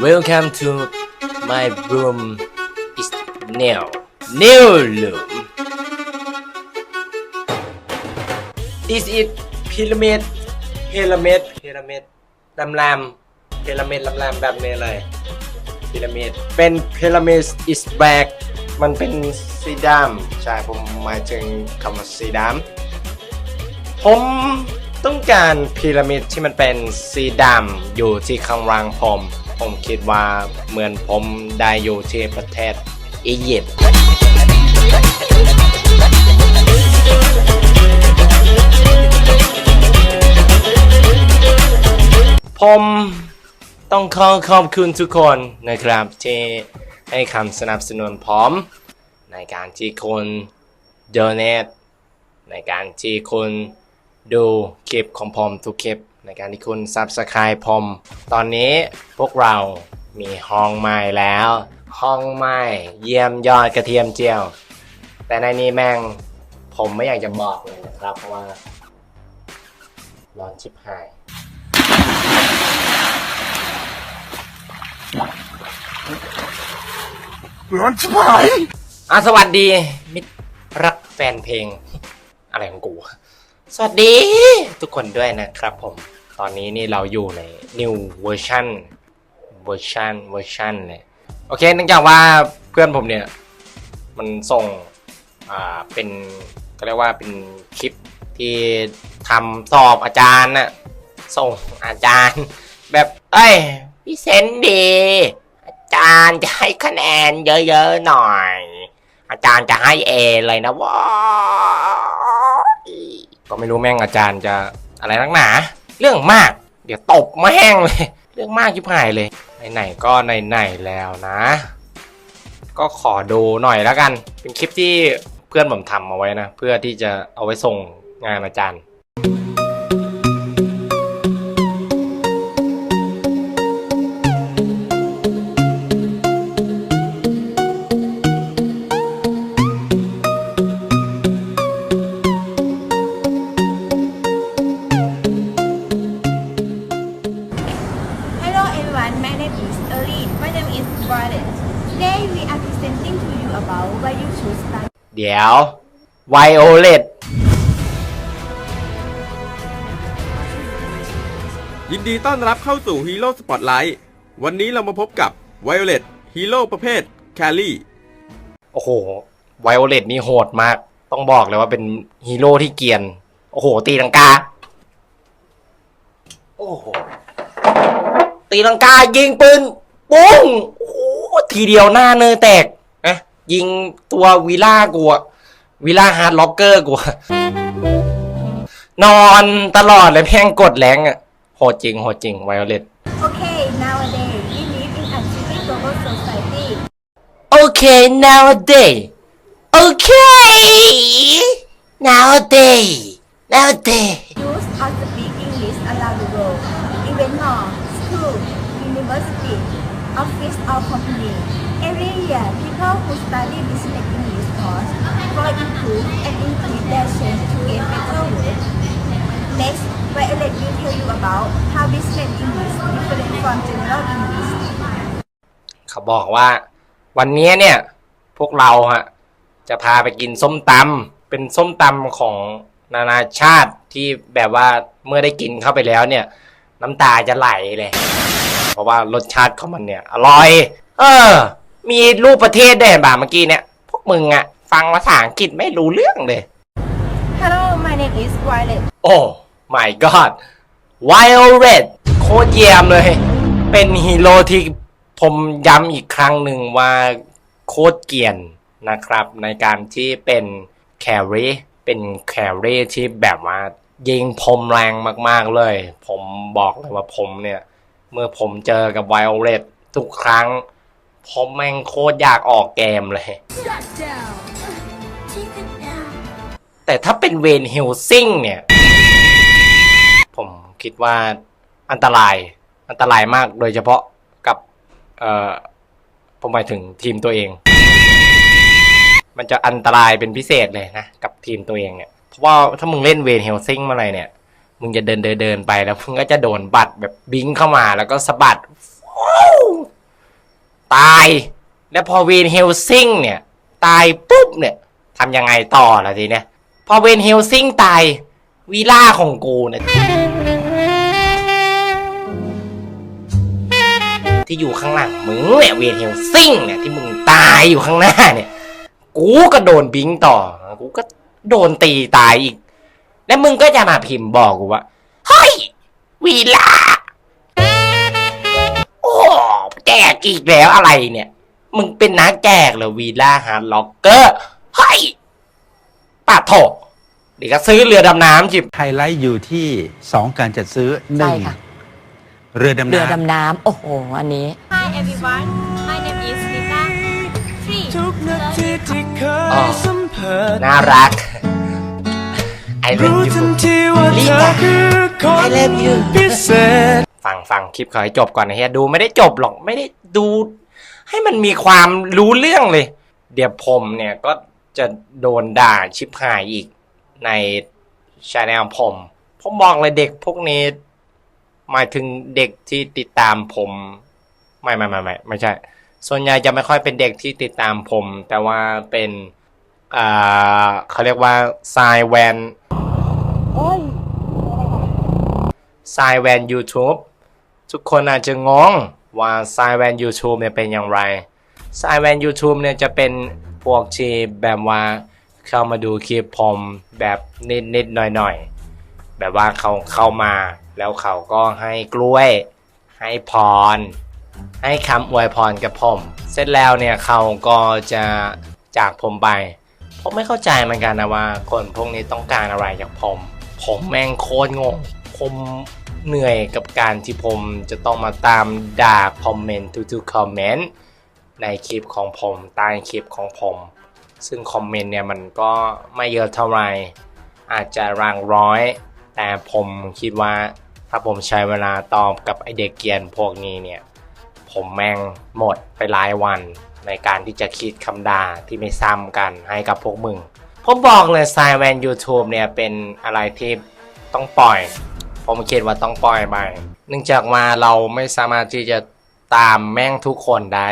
Welcome to my room is new new room This is pyramid pyramid pyramid ลำลำ pyramid ลำลำแบบนี้เลย pyramid เป็น pyramid is back มันเป็นสีดำใช่ผมหมายถึงคำว่าสีดำผมต้องการพีระมิดที่มันเป็นสีดำอยู่ที่ข้างล่างผม ผมคิดว่าเหมือนผมได้อยู่ที่ประเทศอียิปต์ผมต้องขอขอบคุณทุกคนนะครับที่ให้คำสนับสนุนผมในการที่คุณ donate ในการที่คุณดูคลิปของผมทุกคลิป ในการที่คุณ Subscribe ผม ตอนนี้พวกเรามีห้องใหม่แล้ว ห้องใหม่เยี่ยมยอดกระเทียมเจียว แต่ในนี้แม่งผมไม่อยากจะบอกเลยนะครับเพราะว่าร้อนชิบหาย ร้อนชิบหายอะสวัสดี มิตรรักแฟนเพลง อะไรของกู สวัสดีทุกคนด้วยนะครับผม ตอนนี้นี่เราอยู่ใน new version version version เลยโอเคเนื่องจากว่าเพื่อนผมเนี่ย มันส่งอ่าเป็นก็เรียกว่าเป็นคลิปที่ทำสอบอาจารย์น่ะส่งอาจารย์ แบบเอ้ยพี่เซนดีอาจารย์จะให้คะแนนเยอะๆหน่อย อาจารย์จะให้เอเลยนะว้า ก็ไม่รู้แม่งอาจารย์จะอะไรนักหนา เรื่องมาก เดี๋ยวตบแม่งเลย เรื่องมากยิบหายเลยไหนๆก็ไหนๆแล้วนะ ก็ขอดูหน่อยแล้วกัน เป็นคลิปที่เพื่อนผมทำเอาไว้นะ เพื่อที่จะเอาไว้ส่งงานอาจารย์ เดี๋ยวไวโอเลตยินดีต้อนรับเข้าสู่ฮีโร่สปอตไลท์วันนี้เรามาพบกับไวโอเลตฮีโร่ประเภทแคลรี่ โอ้โหไวโอเลตนี่โหดมาก ต้องบอกเลยว่าเป็นฮีโร่ที่เกรียน โอ้โห ตีลังกา โอ้โห ตีลังกายิงปืนปุ้งโอ้โหทีเดียวหน้าเนยแตกนะ ยิงตัววิล่ากูอะวิล่าฮาร์ดล็อกเกอร์กูอะนอนตลอดเลยแพ่งกดแรงอะโหดจริงโหดจริงไวโอเลต Okay, nowadays we live in a changing global society. Okay, nowadays. Okay. Nowadays. Nowadays. Use of speak English around the world. Even more, school, university, office or company. Every year, people who study business English course will improve and increase their chance to get better work. Next, Violet will tell you about how business English different from general English. เขาบอกว่า วันนี้เนี่ย พวกเราฮะจะพาไปกินส้มตำเป็นส้มตำของนานาชาติที่แบบว่าเมื่อได้กินเข้าไปแล้วเนี่ย น้ำตาจะไหลเลย เพราะว่ารสชาติของมันเนี่ย อร่อย เออ มีรูปประเทศได้วยเห็นป่ะเมื่อกี้เนี่ย พวกมึงอะฟังภาษาอังกฤษไม่รู้เรื่องเลย Hello, my name is Violet. โอ้ my god Violet โคตรเยี่ยมเลย เป็นฮีโร่ที่ผมย้ำอีกครั้งหนึ่งว่าโคตรเกรียนนะครับ ในการที่เป็นแครีเป็นแครีที่แบบว่ายิงพรมแรงมากๆเลย ผมบอกเลยว่าผมเนี่ย เมื่อผมเจอกับ Violet ทุกครั้ง ผมแม่งโคตรอยากออกเกมเลย แต่ถ้าเป็นเวนเฮลซิงเนี่ย ผมคิดว่าอันตรายอันตรายมากโดยเฉพาะกับเอ่อผมหมายถึงทีมตัวเอง มันจะอันตรายเป็นพิเศษเลยนะ กับทีมตัวเองเนี่ยเพราะว่าถ้ามึงเล่นเวนเฮลซิงเมื่อไรเนี่ยมึงจะเดินเดินเดินไปแล้วมึงก็จะโดนบัตรแบบบิงเข้ามาแล้วก็สะบัด แล้วพอเวนเฮลซิงเนี่ย ตายปุ๊บเนี่ยทำยังไงต่อล่ะทีเนี้ยพอเวนเฮลซิงตายวีล่าของกูเนี่ยที่อยู่ข้างหลังมึงเนี่ยเวนเฮลซิงเนี่ยที่มึงตายอยู่ข้างหน้าเนี่ย กูก็โดนบิงต่อ กูก็โดนตีตายอีก แล้วมึงก็จะมาพิมพ์บอกกูว่าเฮ้ยวีล่า กอีกแล้วอะไรเนี่ย มึงเป็นนักแจกเหรอวีล่าฮาร์ดล็อกเกอร์เฮ้ยป้าโถเดี๋ยวก็ซื้อเรือดำน้ำจิบไฮไลท์อยู่ที่2การจัดซื้อหใช่นึ่งค่ะ เรือดำเรือน้ำดำน้ำโอ้โห อันนี้ Hi everyone, my name is Rita. Three. ทุกนาทีที่เคอ๋อยสัมผัสน่ารักไอเลิฟรู้ยูทันทีว่าเธอคือคน I love you พิเศษ ฟังคลิปเขาให้จบก่อนนะเฮียดูไม่ได้จบหรอกไม่ได้ดู ให้มันมีความรู้เรื่องเลย เดี๋ยวผมเนี่ยก็จะโดนด่าชิบหายอีกในช anel ผม ผมบอกเลยเด็กพวกนี้หมายถึงเด็กที่ติดตามผม ไม่ไม่ไม่ไม่ไม่ใช่ ส่วนใหญ่จะไม่ค่อยเป็นเด็กที่ติดตามผม แต่ว่าเป็นอ่าเขาเรียกว่าสายแวนสายแวน YouTube ทุกคนอาจจะงงว่าสายแวน YouTube เนี่ยเป็นอย่างไรสายแวน YouTube เนี่ยจะเป็นพวกที่แบบว่าเข้ามาดูคลิปผมแบบนิดนิดๆหน่อยหน่อยๆ แบบว่าเขาเข้ามาแล้วเขาก็ให้กล้วย ให้พร ให้คำอวยพรกับผม เสร็จแล้วเนี่ยเขาก็จะจากผมไป ผมไม่เข้าใจเหมือนกันนะว่า คนพวกนี้ต้องการอะไรจากผม ผมแม่งโคตรงงผม เหนื่อยกับการที่ผมจะต้องมาตามด่าคอมเมนต์ทุกๆคอมเมนต์ในคลิปของผมใต้คลิปของผม ซึ่งคอมเมนต์เนี่ยมันก็ไม่เยอะเท่าไหร่อาจจะรังร้อย แต่ผมคิดว่าถ้าผมใช้เวลาตอบกับไอเด็กเกียนพวกนี้เนี่ย ผมแม่งหมดไปหลายวันในการที่จะคิดคำด่าที่ไม่ซ้ำกันให้กับพวกมึง ผมบอกเลยไซแวน YouTube เนี่ยเป็นอะไรที่ต้องปล่อย ผมคิดว่าต้องปล่อยไปเนื่องจากว่าเราไม่สามารถที่จะตามแม่งทุกคนได้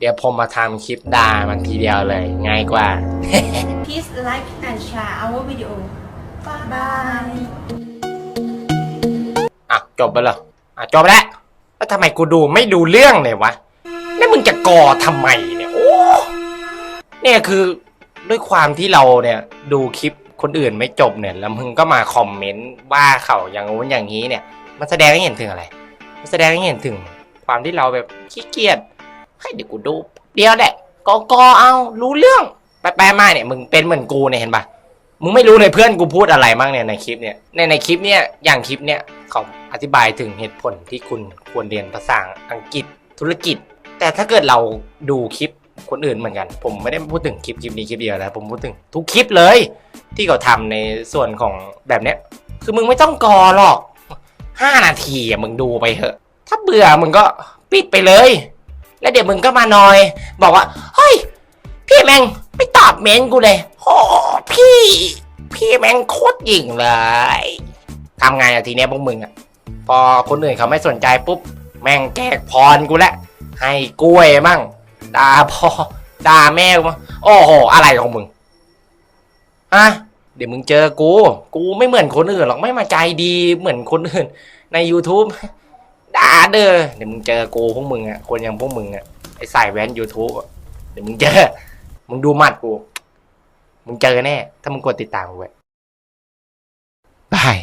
เดี๋ยวผมมาทำคลิปด่ามันทีเดียวเลย ง่ายกว่า Please like and share our video Bye อะ จบไปแล้วอะ จบแล้ว แล้วทำไมกูดูไม่ดูเรื่องเลยวะ แล้วมึงจะกอทำไมเนี่ย โอ้ เนี่ยคือด้วยความที่เราเนี่ยดูคลิป คนอื่นไม่จบเนี่ยแล้วมึงก็มาคอมเมนต์ว่าเขาอย่างงู้นอย่างนี้เนี่ย มันแสดงให้เห็นถึงอะไร มันแสดงให้เห็นถึง ความที่เราแบบขี้เกียจให้เดี๋ยวกูดูเดียวแหละกอกอเอารู้เรื่องไปไปมาเนี่ยมึงเป็นเหมือนกูเนี่ยเห็นปะมึงไม่รู้เลยเพื่อนกูพูดอะไรบ้างเนี่ยในคลิปเนี่ยในในคลิปเนี่ยอย่างคลิปเนี่ยเขาอธิบายถึงเหตุผลที่คุณควรเรียนภาษาอังกฤษธุรกิจ แต่ถ้าเกิดเราดูคลิป คนอื่นเหมือนกัน ผมไม่ได้พูดถึงคลิปคลิปนี้คลิปเดียวนะผมพูดถึงทุกคลิปเลย ที่เขาทำในส่วนของแบบเนี้ย คือมึงไม่ต้องกอหรอกห้านาทีอะมึงดูไปเถอะ ถ้าเบื่อมึงก็ปิดไปเลย แล้วเดี๋ยวมึงก็มานอย บอกว่าเฮ้ยพี่แมงไม่ตอบเมนกูเลยโอ้พี่ พี่แมงโคตรหยิ่งเลยทำไงอะทีเนี้ยพวกมึงอะพอคนอื่นเขาไม่สนใจปุ๊บ แม่งแจกพรกูละให้กล้วยมั่ง ด่าพ่อด่าแม่กูมั่งโอ้โหอะไรของมึงฮะเดี๋ยวมึงเจอกู กูไม่เหมือนคนอื่นหรอกไม่มาใจดีเหมือนคนอื่น ใน YouTube ด่าเด้อเดี๋ยวมึงเจอกูพวกมึงอะคนอย่างพวกมึงอะไอสายแว้น YouTube เดี๋ยวมึงเจอ มึงดูหมัดกู มึงเจอแน่ ถ้ามึงกดติดตามกูไว้บาย